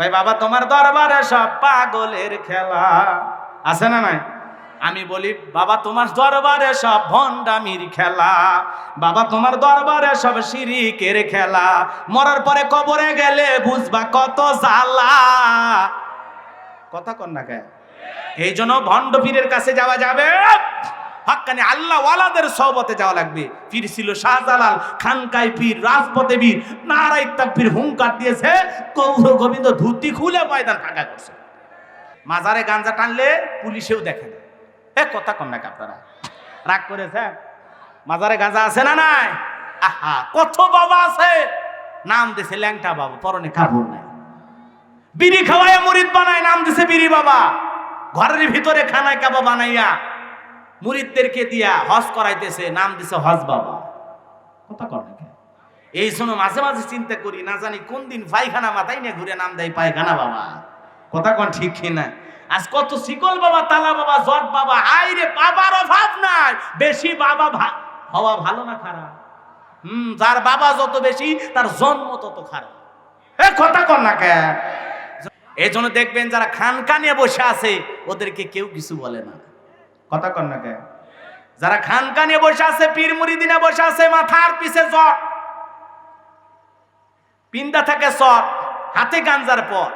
কয়, বাবা, তোমার দরবারে সব পাগলের খেলা। আছে না নাই? আমি বলি, বাবা, তোমার দরবারে সব ভণ্ডামির খেলা। বাবা, তোমার দরবারে সব শিরিকের খেলা। মরার পরে কবরে গেলে বুঝবা কত জ্বালা। কথা কন না কে এই জন্য ভণ্ড পীরের কাছে যাওয়া যাবে। হাক্কানি আল্লাহ ওয়ালাদের সহবতে যাওয়া লাগবে। পীর ছিল শাহজালাল খানকাই পীর, রাজপথে বীর নারাই তাকবীর হুঙ্কার দিয়েছে, কৌর গোবিন্দ ধুতি খুলে ময়দান ফাঁকা করছে। মাজারে গাঞ্জা টানলে পুলিশেও দেখে না। এ, কথা কন নাকি আপনারা? রাগ করেছে মাজারে গাঁজা আছে না নাই? আহা, কত বাবা আছে? নাম দিছে ল্যাংটা বাবা, পরনে কাপড় নাই। বিড়ি খাওয়ায় মুরিদ বানায়, নাম দিছে বিড়ি বাবা। ঘরের ভিতরে খানায় কাবা বানাইয়া মুরিদদেরকে দিয়া হজ করাইতেছে, নাম দিছে হজ বাবা। কথা কর এই শোনো, মাঝে মাঝে চিন্তা করি, না জানি কোন দিন পায়খানা মাথায় নিয়ে ঘুরে নাম দেয় পায়খানা বাবা। কথা কন ঠিক কিনা? আজ কত শিকল বাবা, তালা বাবা, জট বাবা হাই রে বাবার অভাব নাই। বেশি বাবা হওয়া ভালো না খারাপ? হুম, যার বাবা যত বেশি, তার জন্ম তত খারাপ। এ, কথা কর না কে এই জন্য দেখবেন যারা খানকা নিয়ে বসে আছে, ওদেরকে কেউ কিছু বলে না। কথা কর না কে? যারা খানকা নিয়ে বসে আছে, পীর মুরিদিনে বসে আছে, মাথার পিছে জট পিন্দা থাকে সর হাতে গাঞ্জার পর।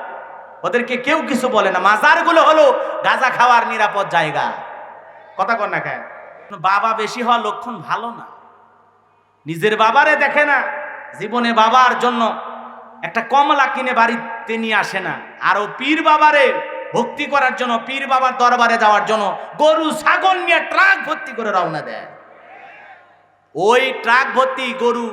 ওদেরকে কেউ কিছু বলে না। মাজারগুলো হলো গাঁজা খাওয়ার নিরাপদ জায়গা। কথা কর না কে? বাবা বেশি হওয়া লক্ষণ ভালো না। নিজের বাবারে দেখে না, জীবনে বাবার জন্য একটা কমলা কিনে বাড়িতে নিয়ে আসে না। আর ও পীর বাবারে ভক্তি করার জন্য, পীর বাবার দরবারে যাওয়ার জন্য গরু, ছাগল নিয়ে ট্রাক ভর্তি করে রওনা দেয়। ওই ট্রাক ভর্তি গরু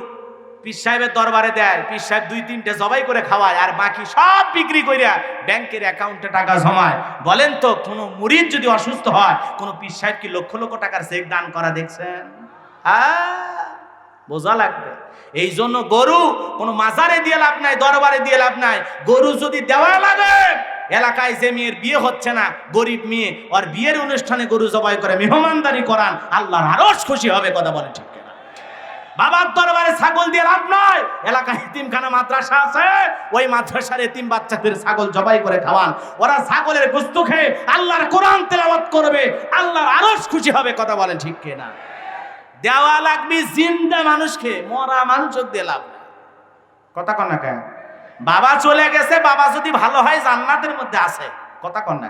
পীর সাহেবের দরবারে দেয়, পীর সাহেব দুই তিনটে জবাই করে খাওয়ায় আর বাকি সব বিক্রি করিয়া ব্যাংকের অ্যাকাউন্টে টাকা জমায়। বলেন তো, কোনো মুরিদ যদি অসুস্থ হয়, কোনো পীর সাহেব কি লক্ষ লক্ষ টাকার চেক দান করা দেখছেন? বোঝা লাগবে। এই জন্য গরু কোনো মাজারে দিয়ে লাভ নাই, দরবারে দিয়ে লাভ নাই। গরু যদি দেওয়া লাগে এলাকায় যে মেয়ের বিয়ে হচ্ছে না, গরিব মেয়ে আর বিয়ের অনুষ্ঠানে গরু জবাই করে মেহমানদারি করান, আল্লাহর আরও খুশি হবে, কথা বলে ঠিক? বাবার দরবারে ছাগল দিয়ে লাভ নয় এলাকায় এতিমখানা মাদ্রাসা আছে, ওই মাদ্রাসার এতিম বাচ্চাদের ছাগল জবাই করে খাওয়ান ওরা ছাগলের গোস্ত খেয়ে আল্লাহর কোরআন তেলাওয়াত করবে, আল্লাহর আরও খুশি হবে, কথা বলেন ঠিক কিনা দেওয়া লাগবে জিন্দা মানুষকে, মরা মানুষক দিয়ে লাভ। কথা কন কেন বাবা চলে গেছে, বাবা যদি ভালো হয় জান্নাতের মধ্যে আছে। কথা কন না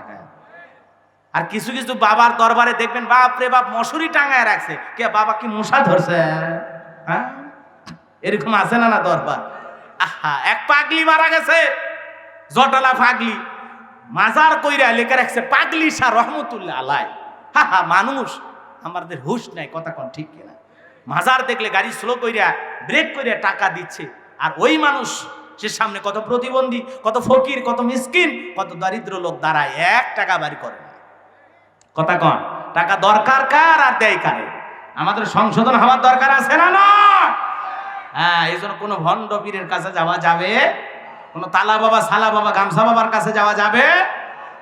আর কিছু কিছু বাবার দরবারে দেখবেন, বাপ রে বাপ, মশুরি টাঙায় রাখছে। কে বাবা কি মশা ধরছে? হ্যাঁ? এরকম আছে না না দরবার? আহা, এক পাগলি মারা গেছে। জটলা পাগলি। মাজার কইরা লেখা রাখছে, পাগলি শাহ রহমতুল্লাহ আলাই। হা হা, মানুষ, আমাদের হুশ নাই, কথা কন ঠিক কিনা? মাজার দেখলে গাড়ি স্লো কইরা ব্রেক কইরা টাকা দিচ্ছে। আর ওই মানুষ সে সামনে কত প্রতিবন্ধী, কত ফকির, কত মিসকিন, কত দরিদ্র লোক দাঁড়ায়, এক টাকা বাড়ি করে না। কথা কন, টাকা দরকার কার আর দেয় কারে? আমাদের সংশোধন হওয়ার দরকার আছে না না? হ্যাঁ এই জন্য কোনো ভণ্ড পীরের কাছে যাওয়া যাবে? কোনো তালা বাবা, সালা বাবা, গামছা বাবার কাছে যাওয়া যাবে?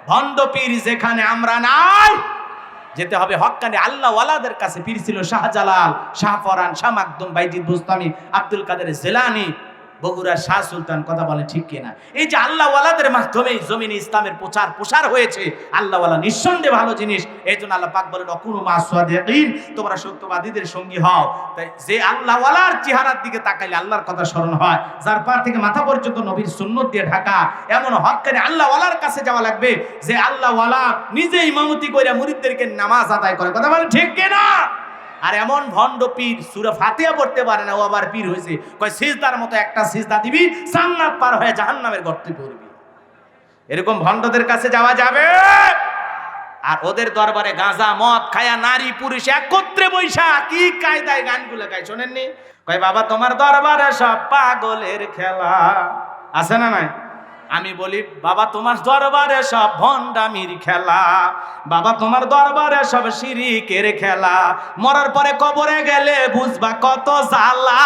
ভণ্ড পীর যেখানে আমরা নাই, যেতে হবে হক্কানি আল্লাহ ওয়ালাদের কাছে। পীর ছিল Shahjalal Shah Faran Shah Makhdum, Bayazid Bastami, Abdul Qadir Jilani বগুড়ার শাহ সুলতান, কথা বলে ঠিক কিনা? এই যে আল্লাহ ওয়ালাদের মাধ্যমে জমিনে ইসলামের প্রচার প্রসার হয়েছে আল্লাহ ওয়ালা নিঃসন্দেহে ভালো জিনিস। এই জন্য আল্লাহ পাক বলেন, অকুনু মাসওয়াদিন তোমরা সত্যবাদীদের সঙ্গী হও। তাই যে আল্লাহ ওয়ালার চেহারার দিকে তাকাইলে আল্লাহর কথা স্মরণ হয়, যার পা থেকে মাথা পর্যন্ত নবীর সুন্নত দিয়ে ঢাকা, এমন হক্কানি আল্লাহ ওয়ালার কাছে যাওয়া লাগবে যে আল্লাহ ওয়ালা নিজে ইমামতি করে মুরিদদেরকে নামাজ আদায় করে। কথা বলে ঠিক কিনা? আর এমন ভণ্ড পীর সুরা ফাতিয়া পড়তে পারে না, ও আবার পীর হয়েছে। কয়, সিজদার মতো একটা সিজদা দিবি জান্নাত পার হয়ে জাহান্নামের গর্তে পড়বি। এরকম ভণ্ডদের কাছে যাওয়া যাবে। আর ওদের দরবারে গাঁজা, মদ খায়া নারী, পুরুষ একত্রে বৈশা কি কায়দায় গানগুলো গায়, শোনেননি? কয়, বাবা, তোমার দরবারে সব পাগলের খেলা। আছে না নাই? আমি বলি, বাবা তোমার দরবারে সব ভণ্ডামির খেলা, বাবা তোমার দরবারে সব শিরিকের খেলা, মরার পরে কবরে গেলে বুঝবা কত জ্বালা।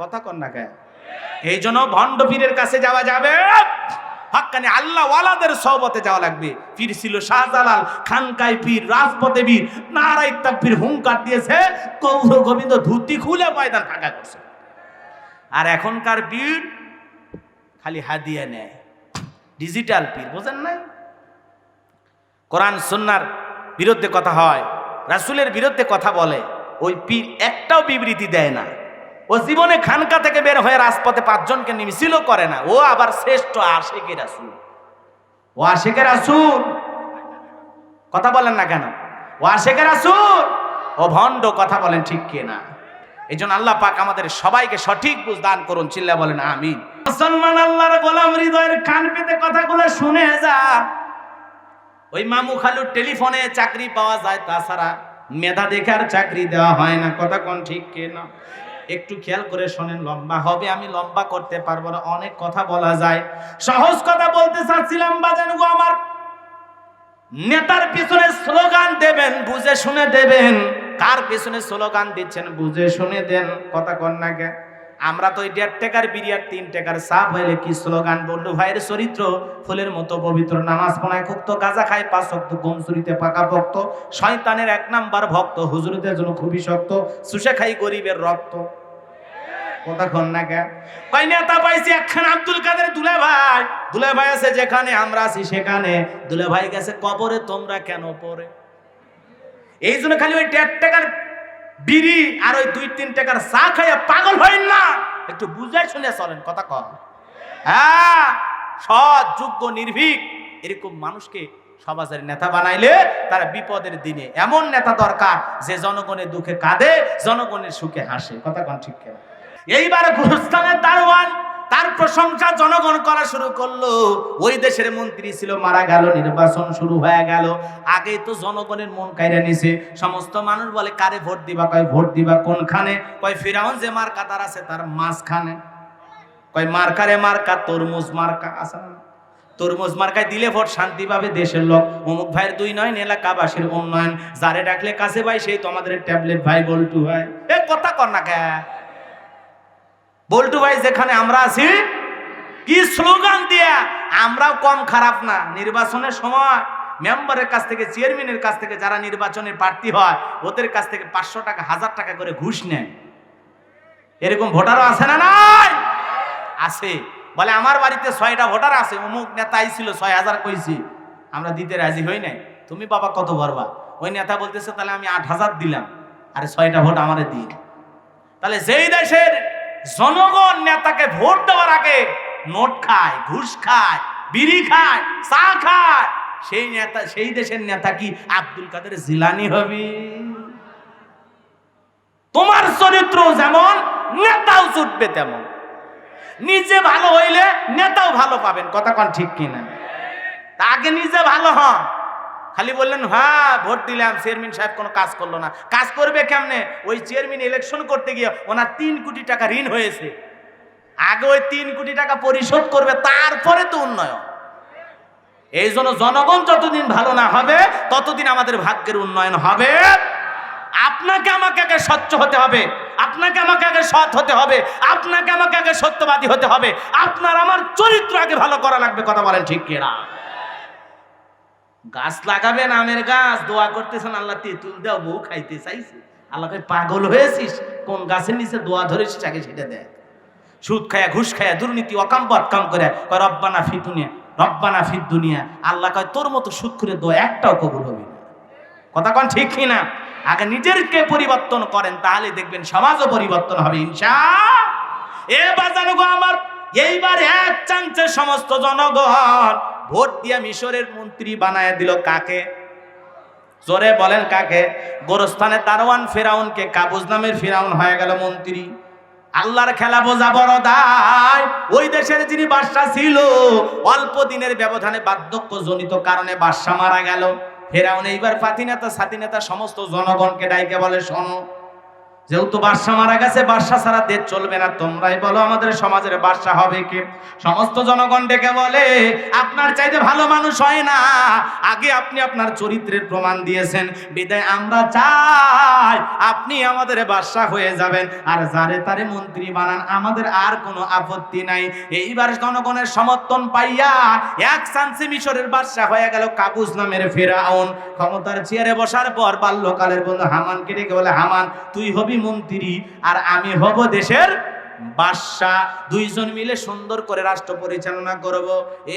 কথা কন কেন? এই জন্য ভণ্ড পীরের কাছে যাওয়া যাবে। হাক্কানি আল্লাহ ওয়ালাদের সহবতে যাওয়া লাগবে। পীর ছিল শাহজালাল খানকাই পীর, রাজপথে বীর নারাই তাকবীর হুঙ্কার দিয়েছে, কৌর গোবিন্দ ধুতি খুলে ময়দান ফাঁকা করছে। আর এখনকার বীর খালি হাদিয়া নেয়। ডিজিটাল পীর, বোঝেন নাই? কোরআন সন্ন্যার বিরুদ্ধে কথা হয়, রাসুলের বিরুদ্ধে কথা বলে, ওই পীর একটাও বিবৃতি দেয় না। ও জীবনে খানকা থেকে বের হয়ে রাজপথে পাঁচজনকে মিছিল করে না, ও আবার শ্রেষ্ঠ আশেকে রাসুল। ও আশেকে রাসুল। কথা বলেন না কেন? ও আশেকে রাসুল। ও ভণ্ড, কথা বলেন ঠিক কে না এই জন্য আল্লাহ পাক আমাদের সবাইকে সঠিক বুঝ দান করুন চিল্লা বলেন আমিন। মুসলমান আল্লাহর গোলাম হৃদয়ের কান পেতে কথাগুলো শুনে যা। ওই মামু খালুর টেলিফোনে চাকরি পাওয়া যায় তাছাড়া মেধা দেখার চাকরি দেওয়া হয় না কথা কোন ঠিক কে না? একটু খেয়াল করে শোনেন লম্বা হবে আমি লম্বা করতে পারব না অনেক কথা বলা যায়। সহজ কথা বলতে চাচ্ছিলাম বাজান গো আমার। নেতার পিছনে স্লোগান দেবেন বুঝে শুনে দেবেন। কার পিছনে স্লোগান দিচ্ছেন, বুঝে শুনে দেন কথা কন না কে? আমরা তো দেড় টাকার বিরিয়ার তিন টাকার সাপ হইলে কি স্লোগান বলল? ভাইয়ের চরিত্র ফুলের মতো পবিত্র, নামাজ পড়ায় খুক্ত গাজা খায়, পাঁচ শক্ত গমসুরিতে পাকা ভক্ত, শয়তানের এক নাম্বার ভক্ত, হুজুরিদের জন্য খুবই শক্ত সুষে খাই গরিবের রক্ত। কথা কন না নেতা পাইছি একখান আব্দুল কাদের দুলে ভাই দুলে ভাই আছে যেখানে, আমরা আছি সেখানে। দুলে ভাই গেছে কবরে, তোমরা কেন পড়ে? এই জন্য খালি ওই দেড় টাকার বিড়ি আর ওই দুই, তিন টাকার চা খাইয়া পাগল হইন না। একটু বুঝাই শুনে চলেন, কথা কম হ্যাঁ সৎ, যোগ্য, নির্ভীক, এরকম মানুষকে সমাজের নেতা বানাইলে তারা বিপদের দিনে এমন নেতা দরকার যে জনগণের দুঃখে কাঁদে, জনগণের সুখে হাসে। কথা কন ঠিক কেন? এইবার গুরুস্থানের দারোয়ান তার প্রশংসা জনগণ করা শুরু করল। ওই দেশের মন্ত্রী ছিল, মারা গেল, নির্বাচন শুরু হয়ে গেল। আগে তো জনগণের মন কাইরা নিছে। সমস্ত মানুষ বলে, কারে ভোট দিবা? কয়, ভোট দিবা কোনখানে? কয়, ফিরাউন যে মার্কা তার আছে, তার মাঝখানে। কয় মার্কারে মার্কা, তরমুজ মার্কা আছে তরমুজ মার্কায় দিলে ভোট শান্তি পাবে দেশের লোক। অমুক ভাইয়ের দুই নয়, এলাকাবাসীর উন্নয়ন যারে ডাকলে কাছে ভাই, সেই তো আমাদের ট্যাবলেট ভাই বল্টু ভাই। এ, কথা কর না কে? বল্টু ভাই, যেখানে আমরা আছি, কি স্লোগান দিয়া আমরাও কম খারাপ না। নির্বাচনের সময় মেম্বারের কাছ থেকে, চেয়ারম্যানের কাছ থেকে যারা নির্বাচনের প্রার্থী হয়, ওদের কাছ থেকে পাঁচশো টাকা, হাজার টাকা করে ঘুষ নেয় এরকম ভোটারও আছে না নাই? আছে। বলে, আমার বাড়িতে ছয়টা ভোটার আছে, অমুক নেতা আইছিল, ছয় হাজার কইছি। আমরা দিতে রাজি হই নাই। তুমি বাবা কত ভরবা? ওই নেতা বলতেছে, তাহলে আমি আট হাজার দিলাম, আরে ছয়টা ভোট আমারে দিন তাহলে যেই দেশের জনগণ নেতাকে ভোট দেওয়ার আগে নোট খায়, ঘুষ খায়, বিড়ি খায়, চা খায়। সেই নেতা, সেই দেশের নেতা কি আব্দুল কাদের জিলানি হবে? তোমার চরিত্র যেমন, নেতাও ছুটবে তেমন। নিজে ভালো হইলে নেতাও ভালো পাবেন, কথা কন ঠিক কিনা? আগে নিজে ভালো হন। খালি বললেন হ্যাঁ ভোট দিলাম, চেয়ারম্যান সাহেব কোনো কাজ করল না। কাজ করবে কেমনে? ওই চেয়ারম্যান ইলেকশন করতে গিয়ে ওনার তিন কোটি টাকা ঋণ হয়েছে। আগে ওই তিন কোটি টাকা পরিশোধ করবে, তারপরে তো উন্নয়ন। এই জন্য জনগণ যতদিন ভালো না হবে, ততদিন আমাদের ভাগ্যের উন্নয়ন হবে। আপনাকে আমাকে আগে স্বচ্ছ হতে হবে। আপনাকে আমাকে আগে সৎ হতে হবে। আপনাকে আমাকে আগে সত্যবাদী হতে হবে। আপনার আমার চরিত্র আগে ভালো করা লাগবে, কথা বলেন ঠিক কিনা? গাছ লাগাবেন আমের গাছ দোয়া করতেছেন আল্লাহ তেঁতুল দাও বউ খাইতে চাইছে। আল্লাহ কয়, পাগল হয়েছিস? কোন গাছের নিচে দোয়া ধরেছিস? আগে সেটা দেয় সুদ খায়া ঘুষ খায়া দুর্নীতি অকাম বদকাম করে কয় রব্বানা ফি দুনিয়া রব্বানা ফি দুনিয়া। আল্লাহ কয় তোর মতো সুদ করে দোয়া একটাও কবুল হবে না। কথা কন ঠিক না আগে নিজেরকে পরিবর্তন করেন তাহলে দেখবেন সমাজও পরিবর্তন হবে ইনশা। এ বাজানো গো আমার এইবার এক চান্সে সমস্ত জনগণ ভোট দিয়া মিশরের মন্ত্রী বানায় দিল কাকে? জোরে বলেন কাকে? গোরস্থানে দারোয়ান ফেরাউনকে, কাবুজ নামের ফেরাউন হয়ে গেল মন্ত্রী। আল্লাহর খেলা বোঝা বড় দায়। ওই দেশের যিনি বাদশা ছিল, অল্প দিনের ব্যবধানে বার্ধক্য জনিত কারণে বাদশা মারা গেল। ফেরাউন এইবার ফাতিনেতা সাতিনেতা সমস্ত জনগণকে ডাইকে বলে, শোনো যেহেতু বাদশা মারা গেছে বাদশা ছাড়া দেশ চলবে না। তোমরাই বলো আমাদের সমাজের বাদশা হবে কে? সমস্ত জনগণ ডেকে বলে, আপনার চাইতে ভালো মানুষ হয় না। আগে আপনি আপনার চরিত্রের প্রমাণ দিয়েছেন। বিদায়, আমরা চাই আপনি আমাদের বাদশা হয়ে যাবেন। আর যারে তারে মন্ত্রী বানান, আমাদের আর কোনো আপত্তি নাই। এইবার জনগণের সমর্থন পাইয়া এক চান্সে মিশরের বাদশা হয়ে গেল কাবুজ নামের ফেরাউন। ক্ষমতার চেয়ারে বসার পর বাল্যকালের বন্ধু হামানকে ডেকে বলে, হামান, তুই হবি মন্ত্রী আর আমি হব দেশের বাদশাহ। দুইজন মিলে সুন্দর করে রাষ্ট্র পরিচালনা করব।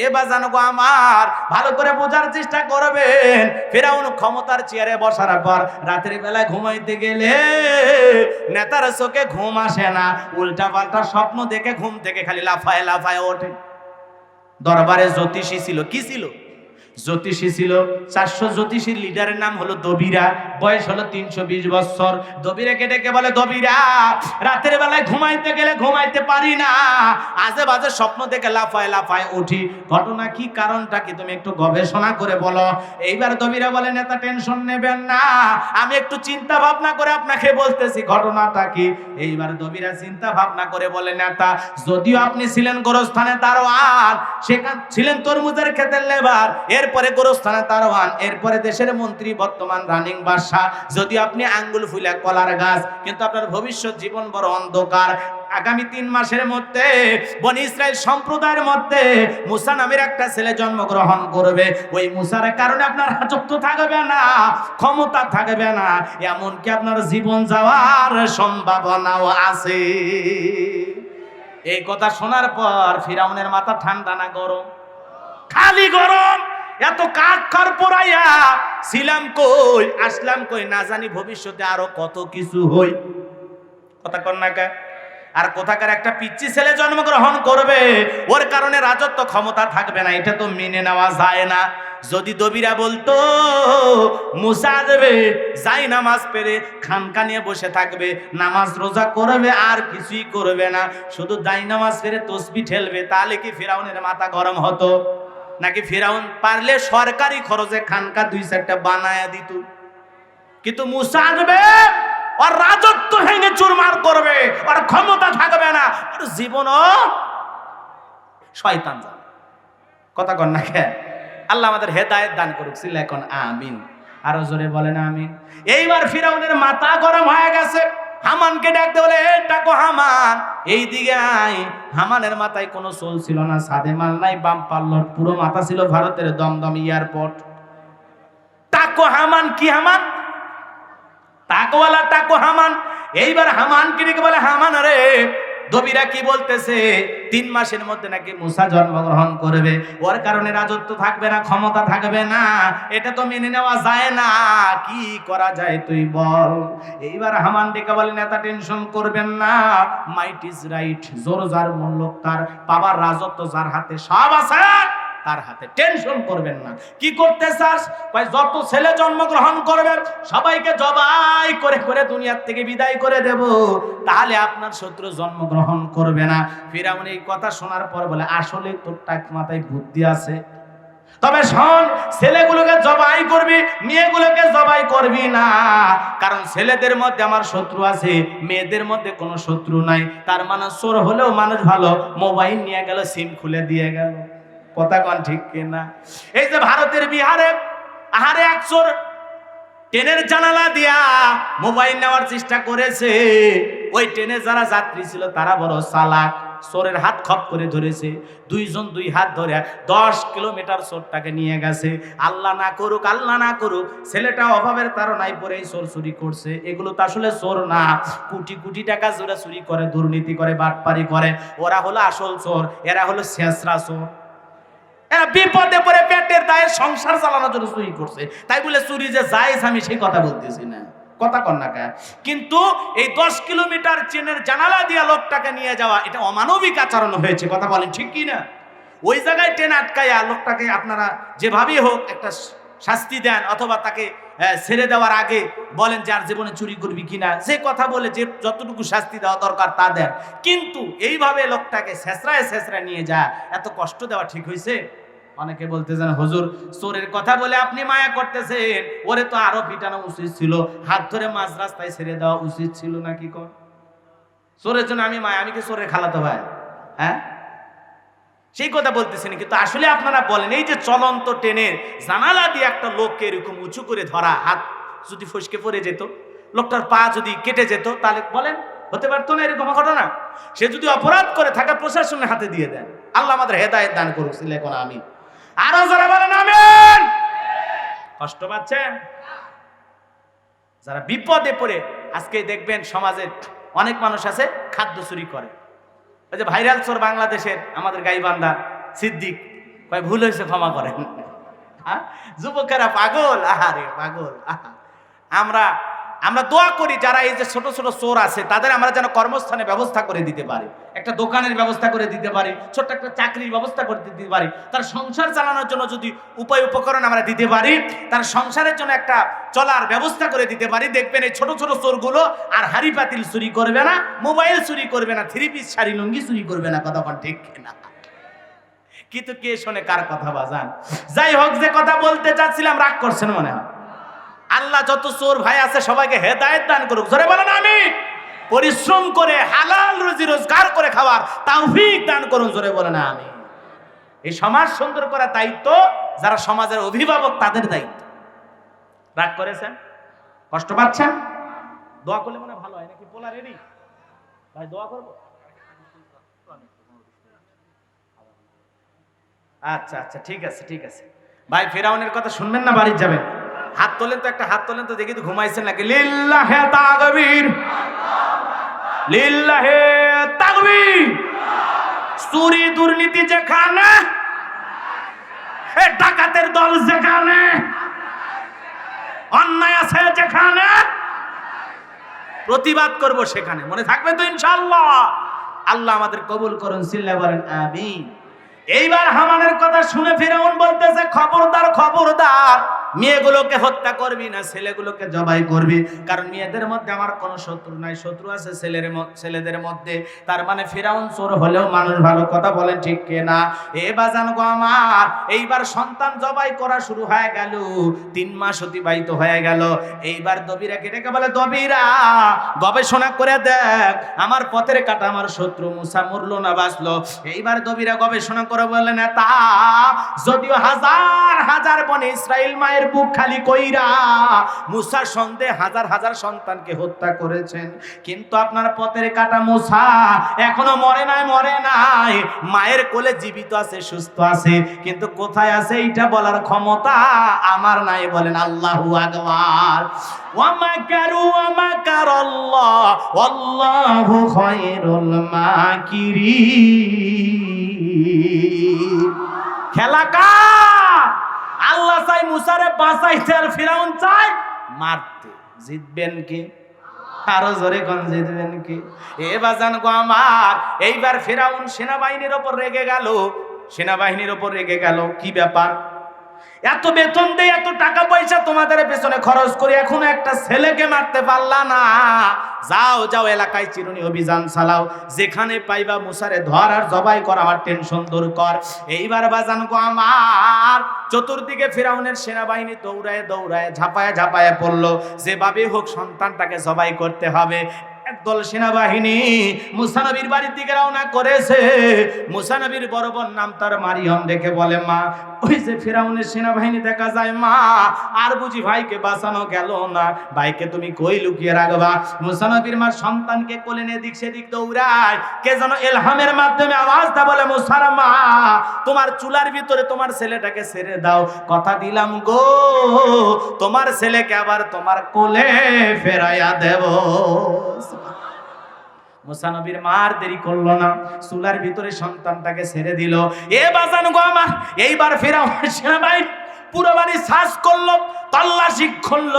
এ বাজানো গো আমার, ভালো করে বোঝার চেষ্টা করবেন। ফেরাউন ক্ষমতার চেয়ারে বসার পর রাতের বেলায় ঘুমাইতে গেলে নেতার চোখে ঘুম আসে না। উল্টা পাল্টা স্বপ্ন দেখে ঘুম থেকে খালি লাফায় লাফায় ওঠে। দরবারে জ্যোতিষী ছিল। কি ছিল? জ্যোতিষী ছিল। চারশো জ্যোতিষীর লিডারের নাম হলো দবিরা। বয়স হলো তিনশো বিশ বছর দবিরাকে ডেকে বলে, দবিরা, রাতের বেলায় ঘুমাইতে গেলে ঘুমাইতে পারি না। আজে বাজে স্বপ্ন দেখে লাফায় লাফায় উঠি। ঘটনা কি কারণটা কি তুমি একটু গবেষণা করে বলো? এইবার দবিরা বলে, নেতা, টেনশন নেবেন না। আমি একটু চিন্তা ভাবনা করে আপনাকে বলতেছি, ঘটনাটা কি? এইবার দবিরা চিন্তা ভাবনা করে বলে, নেতা, যদিও আপনি ছিলেন গোরস্থানে দারোয়ান, সেখান, ছিলেন তরমুজের ক্ষেতের লেবার এরপরে গোরস্থানে দারোয়ান এরপরে দেশের মন্ত্রী, বর্তমান রানিং বাদশাহ। যদি আপনি আঙ্গুল ফুলে কলার গাছ, কিন্তু আপনার ভবিষ্যৎ জীবন বড় অন্ধকার। আগামী তিন মাসের মধ্যে, বনি ইসরায়েল সম্প্রদায়ের মধ্যে মুসা নামের একটা ছেলে জন্মগ্রহণ করবে। ওই মুসার কারণে আপনার রাজত্ব থাকবে না, ক্ষমতা থাকবে না। এমনকি আপনার জীবন যাওয়ার সম্ভাবনাও আছে। এই কথা শোনার পর ফিরাউনের মাথা ঠান্ডা না গরম? খালি গরম! এত কাক খর পোড়াইয়া ছিলাম কই, আসলাম কই, না জানি ভবিষ্যতে আরও কত কিছু হই। কথা কন না আর কোথাকার একটা পিচ্ছি ছেলে জন্মগ্রহণ করবে, ওর কারণে রাজত্ব ক্ষমতা থাকবে না, এটা তো মেনে নেওয়া যায় না। যদি দবিরা বলতো, মুসা দেবে, যাই নামাজ পেরে খানকা নিয়ে বসে থাকবে, নামাজ রোজা করবে, আর কিছুই করবে না। শুধু দাই নামাজ পেরে তসবি ঠেলবে, তাহলে কি ফেরাউনের মাথা গরম হতো? নাকি ফেরাউন পারলে সরকারি খরচে খানকা দুই চারটা বানায়া দিত? কিন্তু মুসা আসবে, ওর রাজত্ব ভেঙে চুরমার করবে, ওর ক্ষমতা থাকবে না, ওর জীবনও শয়তান কথা কন না কে? আল্লাহ আমাদের হেদায়েত দান করুক এখন, আমিন। আরও জোরে বলেন, আমিন। এইবার ফিরাউনের মাথা গরম হয়ে গেছে। হামানকে ডাকতে বলে "এ, ডাকো হামান। এই দিকে আই হামানের মাথায় কোনো সোল ছিল না সাদে মাল নাই বাম পাল্লর পুরো মাথা ছিল ভারতের দমদম এয়ারপোর্ট। টাকো হামান কি হামান? তাকওয়ালা টাকো হামান। এইবার হামান ডেকে বলে হামান রে দবিরা কি বলতেছে? তিন মাসের মধ্যে নাকি মুসা জন্মগ্রহণ করবে। ওর কারণে রাজত্ব থাকবে না, ক্ষমতা থাকবে না। এটা তো মেনে নেওয়া যায় না। কি করা যায় তুই বল। এইবার হামান ডেকে বলে, নেতা, টেনশন করবেন না। Might is right. জোর, যার মূল্য, তার বাবার রাজত্ব যার হাতে সব আছে। তার হাতে। টেনশন করবেন না। কি করতে চাস? ভাই যত ছেলে জন্মগ্রহণ করবে সবাইকে জবাই করে করে দুনিয়ার থেকে বিদায় করে দেব। তাহলে আপনার শত্রু জন্মগ্রহণ করবে না। ফিরাউন এই কথা শোনার পর বলে, আসলে তোর টাক মাথায় বুদ্ধি আছে। তবে শোন, ছেলেগুলোকে জবাই করবি, মেয়েগুলোকে জবাই করবি না। কারণ ছেলেদের মধ্যে আমার শত্রু আছে, মেয়েদের মধ্যে কোনো শত্রু নাই। তার মানে চোর হলেও মানুষ ভালো, মোবাইল নিয়ে গেল, সিম খুলে দিয়ে গেল। কথা কন ঠিক কিনা? এই যে ভারতের বিহারে, আহারে এক চোর ট্রেনের জানালা দিয়া মোবাইল নেওয়ার চেষ্টা করেছে। ওই ট্রেনে যারা যাত্রী ছিল, তারা বড় চালাক, চোরের হাত খপ করে ধরেছে। দুইজন দুই হাত ধরে দশ কিলোমিটার চোরটাকে নিয়ে গেছে। আল্লাহ না করুক, আল্লাহ না করুক, ছেলেটা অভাবের তারনায় পরে চোর চুরি করছে। এগুলো তো আসলে চোর না। কোটি কোটি টাকা জোরে চুরি করে, দুর্নীতি করে, বাটপারি করে। ওরা হলো আসল চোর, এরা হলো শেষরা চোর। এরা বিপদে পড়ে পেটের দায়ে সংসার চালানোর জন্য চুরি করছে। তাই বলে চুরি যে যায় আমি সেই কথা বলতেছি না। কথা কন না কিন্তু এই দশ কিলোমিটার চেনের জানালা দিয়া লোকটাকে নিয়ে যাওয়া, এটা অমানবিক আচরণ হয়েছে, কথা বলেন ঠিক কি না? ওই জায়গায় ট্রেন আটকাইয়া লোকটাকে আপনারা যেভাবেই হোক একটা শাস্তি দেন, অথবা তাকে ছেড়ে দেওয়ার আগে বলেন যার জীবনে চুরি করবি কিনা। যে কথা বলে যে যতটুকু শাস্তি দেওয়া দরকার তা দেন। কিন্তু এইভাবে লোকটাকে শেষরায় শেষরায় নিয়ে যা, এত কষ্ট দেওয়া ঠিক হয়েছে অনেকে বলতেছেন, হুজুর, চোরের কথা বলে আপনি মায়া করতেছেন। ওরে তো আরও পিটানো উচিত ছিল। হাত ধরে মাঝ রাস্তায় ছেড়ে দেওয়া উচিত ছিল নাকি কর চোরের জন্য আমি মায়া, আমি কি চোরের খালাতো ভাই? হ্যাঁ? সেই কথা বলতেছেন কিন্তু আসলে আপনারা বলেন, এই যে চলন্ত ট্রেনের জানালা দিয়ে একটা লোককে এরকম উঁচু করে ধরা, হাত যদি ফসকে পড়ে যেত, লোকটার পা যদি কেটে যেত, তাহলে বলেন, হতে পারতো না এরকম ঘটনা? সে যদি অপরাধ করে থাকে, প্রশাসনের হাতে দিয়ে দেন। আল্লাহ আমাদের হেদায়েত দান করুক, সিলেকন আমি আরও যারা বলেন আমেন। কষ্ট পাচ্ছেন? যারা বিপদে পড়ে, আজকে দেখবেন সমাজে অনেক মানুষ আছে, খাদ্য চুরি করে। ওই যে ভাইরাল চোর বাংলাদেশের, আমাদের গাইবান্ধা সিদ্দিক, কয়, ভুল হয়েছে, ক্ষমা করেন। হ্যাঁ? যুবকেরা পাগল? আহারে, পাগল। আহা। আমরা আমরা দোয়া করি যারা এই যে ছোট ছোট চোর আছে, তাদের আমরা যেন কর্মস্থানে ব্যবস্থা করে দিতে পারি, একটা দোকানের ব্যবস্থা করে দিতে পারি, ছোট্ট একটা চাকরির ব্যবস্থা করে দিতে পারি, তার সংসার চালানোর জন্য যদি উপায় উপকরণ আমরা দিতে পারি, তার সংসারের জন্য একটা চলার ব্যবস্থা করে দিতে পারি, দেখবেন এই ছোট ছোট চোরগুলো আর হাড়ি পাতিল চুরি করবে না, মোবাইল চুরি করবে না, থ্রি পিস শাড়ি, লুঙ্গি চুরি করবে না, কথা কোন ঠিক না কিন্তু কে শোনে কার কথা বাজান? যাই হোক, যে কথা বলতে চাচ্ছিলাম, রাগ করছেন মনে হয়। আল্লাহ যত চোর ভাই আছে সবাইকে হেদায়েত দান করুক। ধরে বলেন আমি পরিশ্রম করে, হালাল রুজি রোজগার করে খাওয়ার তাওফিক দান করুন, জোরে বলেন আমি এই সমাজ সুন্দর করার দায়িত্ব যারা সমাজের অভিভাবক, তাদের দায়িত্ব। রাগ করেছেন? কষ্ট পাচ্ছেন? দোয়া করলে মনে ভালো হয়, নাকি পোলা রেডি? ভাই, দোয়া করব? আচ্ছা আচ্ছা ঠিক আছে ঠিক আছে। ভাই, ফেরাউনের কথা শুনবেন না বাড়ির যাবেন। হাত তোলেন তো, একটা হাত তোলেন তো, দেখি তো ঘুমাইছেন নাকি। লিল্লাহে তাকবীর। লিল্লাহে তাকবীর। চুরি দুর্নীতি যেখানে ডাকাতের দল যেখানে, অন্যায় আছে যেখানে, প্রতিবাদ করব সেখানে। মনে থাকবে তো ইনশাআল্লাহ। আল্লাহ আমাদের কবুল করুন, সিল্লা বলেন, আমিন। এইবার হামানের কথা শুনে ফিরাউন বলতেছে, খবরদার খবরদার। মেয়েগুলোকে হত্যা করবি না, ছেলেগুলোকে জবাই করবি। কারণ মেয়েদের মধ্যে আমার কোনো শত্রু নাই, শত্রু আছে ছেলের ছেলেদের মধ্যে। তার মানে ফেরাউন চোর হলেও মানুষ ভালো কথা বলেন ঠিক কে না? এ বাজান গো আমার, এইবার সন্তান জবাই করা শুরু হয়ে গেল, তিন মাস অতিবাহিত হয়ে গেল। এইবার দবিরা কেটে বলে, দবিরা, গবেষণা করে দেখ, আমার পথের কাটা আমার শত্রু মুসা মরলো না, বাঁচলো। এইবার দবিরা গবেষণা করে বলে না তা যদিও হাজার হাজার বনে ইসরায়েল মায়ের বুক খালি কইরা মুসার সন্দেহ হাজার হাজার সন্তানকে হত্যা করেছেন। কিন্তু আপনার পথের কাটা মুসা এখনও মরে নাই মরে নাই। মায়ের কোলে জীবিত আছে, সুস্থ আছে, কিন্তু কোথায় আছে এইটা বলার ক্ষমতা আমার নাই বলেন আল্লাহু আকবার। ওয়ামাকারু ওয়ামাকারাল্লাহ ওয়াল্লাহু খায়রুল মাকিরিন। খেলা কার? আল্লাহ চাই, মুসারে বাঁচাইতে আর ফিরাউন চাই, মারতে। জিতবেন কি? আরও জোরে কোন জিতবেন কি? এ বাজান গো আমার, এইবার ফিরাউন সেনাবাহিনীর ওপর রেগে গেল। সেনাবাহিনীর ওপর রেগে গেল, কি ব্যাপার? এত বেতন দেয় এত টাকা পয়সা তোমাদের পেছনে খরচ করে এখনও একটা ছেলেকে মারতে পারলা না। যাও যাও, এলাকায় চিরুনি অভিযান চালাও। যেখানে পাইবা মুসারে ধর আর জবাই কর, আমার টেনশন দূর কর। এইবার বাজান গো আমার চতুর্দিকে ফেরাউনের সেনাবাহিনী দৌড়ায় দৌড়ায় ঝাঁপায় ঝাঁপায় পড়ল। যেভাবে হোক সন্তানটাকে জবাই করতে হবে। একদল সেনাবাহিনী মুসানবীর বাড়ির দিকে রওনা করেছে। মুসানবীর বড় বোন নাম তার মারিয়ম দেখে বলে, মা, ওই যে ফেরাউনের সেনাবাহিনী দেখা যায়, মা, আর বুঝি ভাইকে বাঁচানো গেল না? ভাইকে তুমি কই লুকিয়ে রাখবা? মুসানবীর মা সন্তানকে কোলে নিয়ে দিক সেদিক দৌড়ায়। কে যেন এলহামের মাধ্যমে আওয়াজটা বলে, মুসার মা, তোমার চুলার ভিতরে তোমার ছেলেটাকে ছেড়ে দাও। কথা দিলাম গো, তোমার ছেলেকে আবার তোমার কোলে ফেরাইয়া দেব। মুসানবীর মার দেরি করল না, চুলার ভিতরে সন্তানটাকে ছেড়ে দিল। এ বাজানো গো আমার, এইবার ফেরাও সেনাবাহিনী। পুরো বাড়ি শ্বাস করল, তল্লাশি করল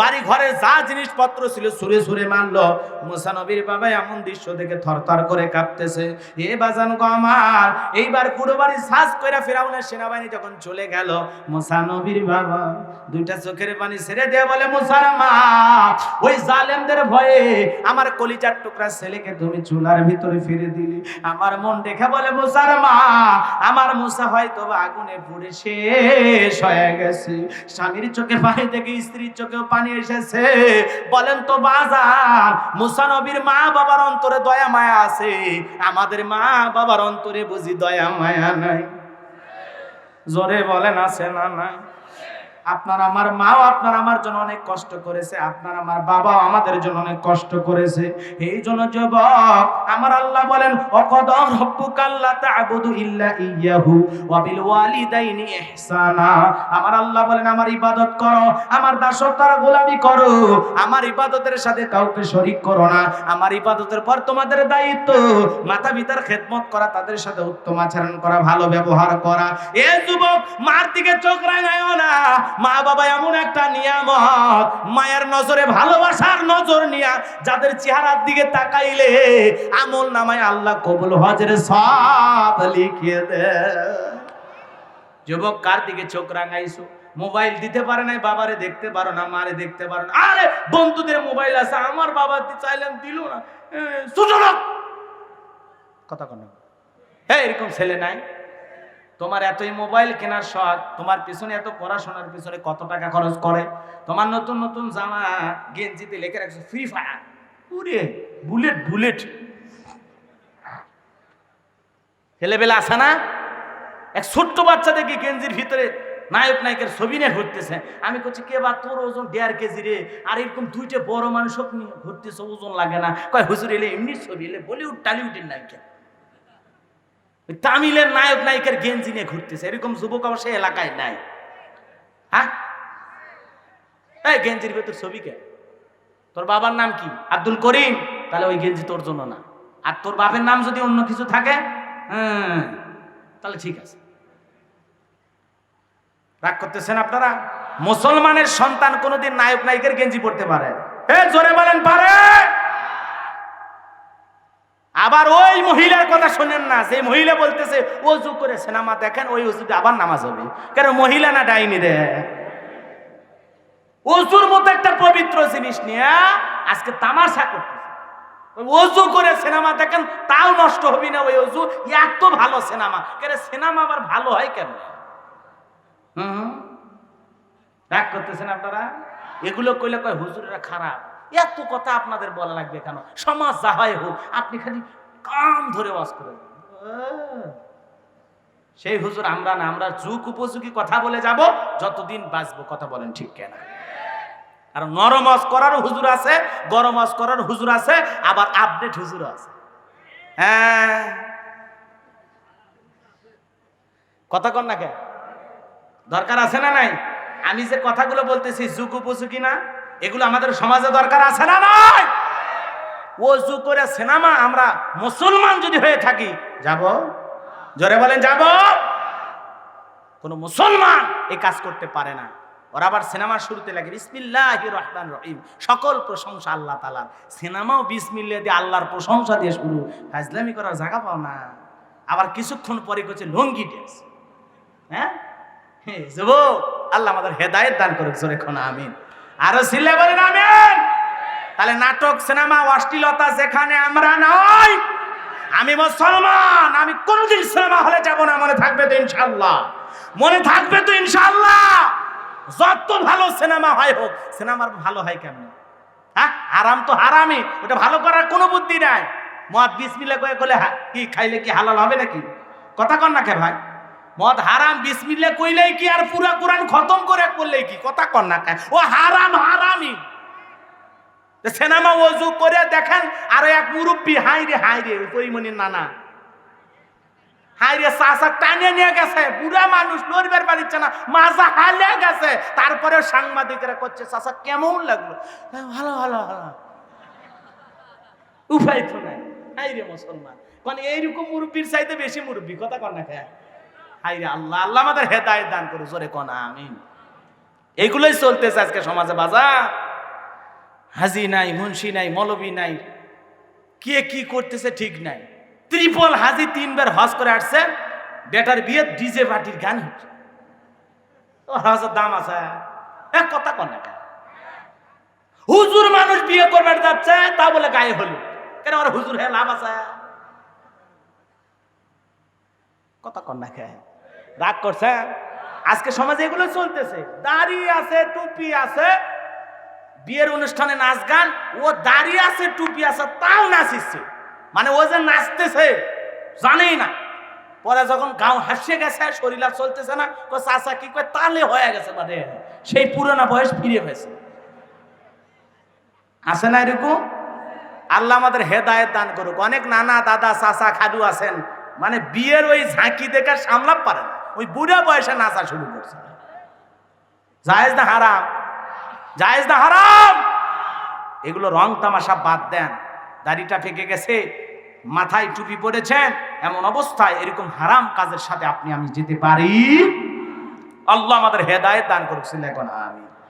বাড়ি ঘরে যা জিনিসপত্র ছিল সুরে সুরে মারলো। মুসানবীর বাবা এমন দৃশ্য দেখে থরথর করে কাঁপতেছে, এ বাজান গো আমার, এইবার পুরো বাড়ি শ্বাস করে ফেরাউনের সেনাবাহিনী যখন চলে গেল মুসানবীর বাবা দুইটা চোখের পানি ছেড়ে দিয়ে বলে মুসার মা, ওই জালেমদের ভয়ে আমার কলিজার টুকরা ছেলেকে তুমি চুলার ভিতরে ফিরে দিলি। আমার মন দেখে বলে মুসার মা, আমার মুসা হয়তো আগুনে পুড়ে শেষ হয়ে গেছে। স্বামীর চোখে পানি থেকে স্ত্রীর চোখেও পানি এসেছে। বলেন তো বাজার মুসানবীর মা বাবার অন্তরে দয়া মায়া আছে? আমাদের মা বাবার অন্তরে বুঝি দয়া মায়া নাই। জোরে বলেন, আছে না নাই? আপনার আমার মাও আপনার আমার জন্য অনেক কষ্ট করেছে, আপনার আমার বাবাও আমাদের জন্য অনেক কষ্ট করেছে। এই জন্য যুবক, আমার আল্লাহ বলেন অকদর রব্বুকাল্লা তা'বুদু ইল্লা ইয়াহু ওয়া বিল ওয়ালিদাইনি ইহসানা। আমার আল্লাহ বলেন, আমার ইবাদত করো, আমার দাসত্বর গোলামি করো, আমার ইবাদতের সাথে কাউকে শরীক করো না। আমার ইবাদতের পর তোমাদের দায়িত্ব মাতা পিতার খেদমত করা, তাদের সাথে উত্তম আচরণ করা, ভালো ব্যবহার করা। এ যুবক, মার দিকে চোখ রাঙায়ও না মা বাবা এমন একটা নিয়ামত, মায়ের নজরে ভালোবাসার নজর নিয়া যাদের চেহারার দিকে তাকাইলে আমল নামায় আল্লাহ কবুল হজের সব লিখিয়ে দে। যুবক, কার দিকে চোখ রাঙাইছো? মোবাইল দিতে পারে নাই, বাবারে দেখতে পারো না, মারে দেখতে পারো না। আরে, বন্ধুদের মোবাইল আছে, আমার বাবা চাইলাম দিল না। সুযোগ কথা কন হ্যাঁ এরকম ছেলে নাই। তোমার এতই মোবাইল কেনার শখ তোমার পিছনে এত পড়াশোনার পিছনে কত টাকা খরচ করে? তোমার নতুন নতুন জামা গেঞ্জিতে লিখে রাখছো ফ্রি ফায়ার উরে বুলেট বুলেট। ছেলেবেলা আছে না? এক ছোট্ট বাচ্চা দেখি গেঞ্জির ভিতরে নায়ক নায়কের ছবি নিয়ে ঘুরতেছে। আমি করছি কে বা তোর ওজন দেড় কেজি রে? আর এরকম দুইটা বড় মানুষ নিয়ে ঘুরতেছে ওজন লাগে না। কয় হুজুর এলে এমনি ছবি এলে বলিউড টালিউডের নায়িকা। তামিলের নায়ক নায়িকার গেঞ্জি নিয়ে ঘুরতেছে। এরকম যুবক অবশ্য এলাকায় নাই। হ্যাঁ? গেঞ্জির ভেতর ছবি কে? তোর বাবার নাম কি? আব্দুল করিম? তাহলে ওই গেঞ্জি তোর জন্য না। আর তোর বাপের নাম যদি অন্য কিছু থাকে? হ্যাঁ তাহলে ঠিক আছে। রাগ করতেছেন আপনারা? মুসলমানের সন্তান কোনোদিন নায়ক নায়িকার গেঞ্জি পড়তে পারে। এ জোরে বলেন, পারে! আবার ওই মহিলার কথা শোনেন না। সেই মহিলা বলতেছে অজু করে সিনেমা দেখেন, ওই অজুতে আবার নামাজ হবে। কেন, মহিলা না ডাইনি রে? অজুর মতো একটা পবিত্র জিনিস নিয়ে আজকে তামাশা করতেছে। ওই অজু করে সিনেমা দেখেন, তাও নষ্ট হবি না ওই অজু এত ভালো সিনেমা। কেন, সিনেমা আবার ভালো হয় কেন হুম। রাগ করতেছেন আপনারা? এগুলো কইলে কয়, হুজুরেরা খারাপ। এত কথা আপনাদের বলা লাগবে কেন? সমাজ যা হয় হোক, আপনি খালি কাম ধরে ওয়াজ করে। সেই হুজুর, আমরা না, আমরা যুগ উপযোগী কথা বলে যাব, যতদিন বাঁচবো, কথা বলেন ঠিক কেনা? আর নরম ওয়াজ করারও হুজুর আছে, গরম ওয়াজ করার হুজুর আছে, আবার আপডেট হুজুর আছে। হ্যাঁ। কথা কন না কে দরকার আছে না নাই? আমি যে কথাগুলো বলতেছি, যুগ উপযোগী না? এগুলো আমাদের সমাজে দরকার আছে না নাই? ও যুগ করে সিনেমা আমরা মুসলমান যদি হয়ে থাকি, যাব? জোরে বলেন, যাব? কোন মুসলমান এই কাজ করতে পারে না। ওরা আবার সিনেমার শুরুতে লাগে, বিসমিল্লাহ রহমান রহিম। সকল প্রশংসা আল্লাহ তালার সিনেমাও বিসমিল্লা দিয়ে আল্লাহর প্রশংসা দিয়ে শুরু। ফাজলামি করার জায়গা পাও না। আবার কিছুক্ষণ পরে করছে লঙ্গি ড্রেস। হ্যাঁ? যুবক, আল্লাহ আমাদের হেদায়েত দান করে জোরে খন আমিন। আরও সিলে বলেন, আমিন। তাহলে নাটক, সিনেমা, অশ্লীলতা যেখানে আমরা নই, আমি মুসলমান, আমি কোনোদিন সিনেমা হলে যাব না, মনে থাকবে তো ইনশাল্লাহ মনে থাকবে তো ইনশাল্লাহ যত ভালো সিনেমা হয় হোক, সিনেমার ভালো হয় কেমন? হ্যাঁ হারাম তো হারামই, ওটা ভালো করার কোনো বুদ্ধি নাই। মদ বিসমিল্লা কয়ে হা- কি খাইলে কি হালাল হবে নাকি? কথা কর না কে ভাই। মদ হারাম বিসমিল্লা কইলেই কি আর পুরা কোরআন খতম করে করলেই কি? কথা কন না ও হারাম হারামই সিনেমা ওজু করে দেখেন আর এক মুরব্বী হাই রে হাই রে পরিমণির নানা। হাই রে চাষা টানে নিয়ে গেছে বুড়া মানুষ নড়বার পারিচ্ছে না মাজা হালে গেছে। তারপরে সাংবাদিকরা করছে চাষা কেমন লাগল? হ্যাঁ, ভালো ভালো ভালো। উপায় তো নাই। হাই রে মুসলমান। কোন এইরকম মুরব্বীর চাইতে বেশি মুরব্বী কথা কন না খায় হাই রে আল্লাহ আল্লাহ আমাদের হেদায়ত দান করো জোরে কোন আমিন। এইগুলোই চলতেছে আজকে সমাজে বাজার। হাজি নাই, মুন্সি নাই, মলবি নাই, কে কি করতেছে ঠিক নাই। ত্রিপল হাজি তিনবার হজ করে আসছে, বেটার বিয়ে ডিজে পার্টির গান হচ্ছে। হজের দাম আছে। এক কথা কন না? হুজুর মানুষ বিয়ে করবার যাচ্ছে, তা বলে গায়ে হলো কেন আমার হুজুর হ্যাঁ লাভ আছে? কথা কন না খেয়ে রাগ করছে আজকে সমাজে এগুলো চলতেছে। দাড়ি আছে, টুপি আছে, বিয়ের অনুষ্ঠানে নাচ গান, ও দাঁড়িয়ে আছে, টুপি আছে, তাও নাচিচ্ছে মানে ও যে নাচতেছে, জানেই না। পরে যখন গাও হাসে গেছে, শরীর আর চলতেছে না তো চাচা কি করে তালে হয়ে গেছে মানে সেই পুরোনো বয়স ফিরে পেয়েছে আছে না এরকম? আল্লাহ আমাদের হেদায়েত দান করুক। অনেক নানা দাদা, চাচা, খাদু আছেন। মানে বিয়ের ওই ঝাঁকি দেখে সামলাপ পারে না। ওই বুড়া বয়সে নাচা শুরু করছে। জায়েজ না হারাম? জায়েজ না হারাম? এগুলো রং তামাশা বাদ দেন। দাড়িটা ফেঁকে গেছে, মাথায় টুপি পড়েছেন এমন অবস্থায় এরকম হারাম কাজের সাথে আপনি আমি যেতে পারি। আল্লাহ আমাদের হেদায়ত দান করছেন এখন আমি